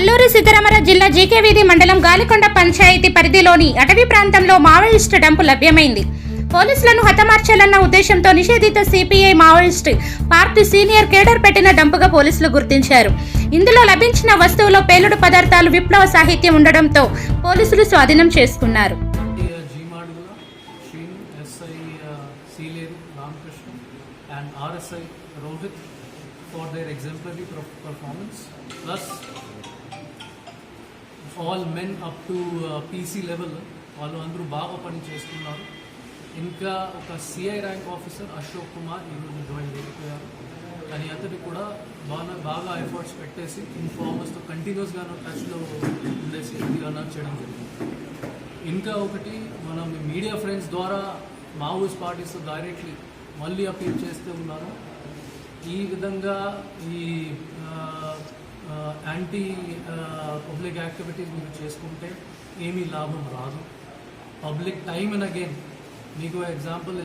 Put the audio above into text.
అల్లూరి సీతారామరాజు జిల్లా జీకేవీధి మండలం గాలికొండ పంచాయతీ పరిధిలోని అటవీ ప్రాంతంలో మావోయిస్టు డంపు లభ్యమైంది. పోలీసులను హతమార్చాలన్న ఉద్దేశంతో నిషేధిత CPI Maoist party senior cadre పెట్టిన డంపుగా పోలీసులు గుర్తించారు. ఇందులో లభించిన వస్తువులో పేలుడు పదార్థాలు విప్లవ సాహిత్యం ఉండడంతో పోలీసులు స్వాధీనం చేసుకున్నారు. G Madugula Srinu SI Sileru all men up to PC level వాళ్ళు అందరూ బాగా పని చేస్తున్నారు. ఇంకా ఒక CI rank officer Ashok Kumar ఈరోజు జాయిన్ అయిపోయారు. కానీ అతడు కూడా బాగా బాగా ఎఫర్ట్స్ పెట్టేసి ఇన్ఫార్మర్స్తో కంటిన్యూస్గా టచ్లో ఉండేసి ఇది చేయడం జరిగింది. ఇంకా ఒకటి మనం మీడియా ఫ్రెండ్స్ ద్వారా మావోయిస్ట్ పార్టీస్ డైరెక్ట్లీ మళ్ళీ అపీల్ చేస్తూ ఉన్నాను ఈ విధంగా ఈ ఇలాంటి పబ్లిక్ యాక్టివిటీస్ మీరు చేసుకుంటే ఏమీ లాభం రాదు. పబ్లిక్ టైం అండ్ అగైన్ మీకు ఎగ్జాంపుల్